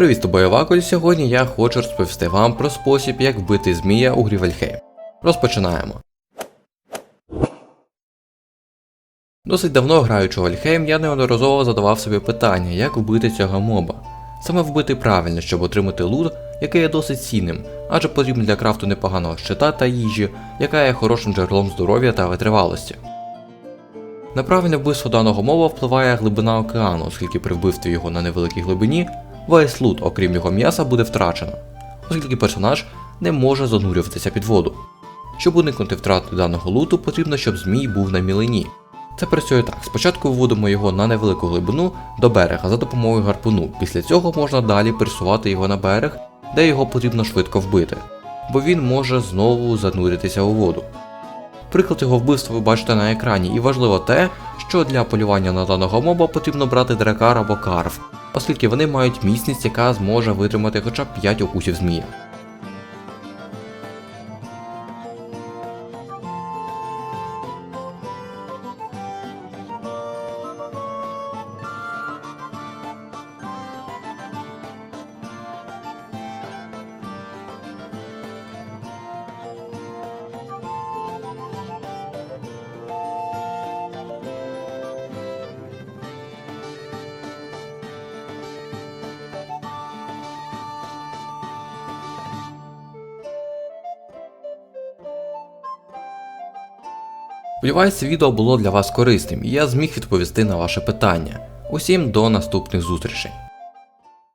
Привіт, тобою Вакуль. Сьогодні я хочу розповісти вам про спосіб, як вбити змія у грі Вальхейм. Розпочинаємо. Досить давно граючи Вальхейм, я неодноразово задавав собі питання, як вбити цього моба. Саме вбити правильно, щоб отримати лут, який є досить цінним, адже потрібен для крафту непоганого щита та їжі, яка є хорошим джерелом здоров'я та витривалості. На правильне вбивство даного моба впливає глибина океану, оскільки при вбивстві його на невеликій глибині весь лут, окрім його м'яса, буде втрачено, оскільки персонаж не може занурюватися під воду. Щоб уникнути втрати даного луту, потрібно, щоб змій був на мілині. Це працює так: спочатку вводимо його на невелику глибину до берега за допомогою гарпуну. Після цього можна далі пересувати його на берег, де його потрібно швидко вбити, бо він може знову зануритися у воду. Приклад його вбивства ви бачите на екрані, і важливо те, що для полювання на даного моба потрібно брати дракар або карв, оскільки вони мають міцність, яка зможе витримати хоча б 5 укусів змія. Сподіваюсь, це відео було для вас корисним і я зміг відповісти на ваше питання. Усім до наступних зустрічей.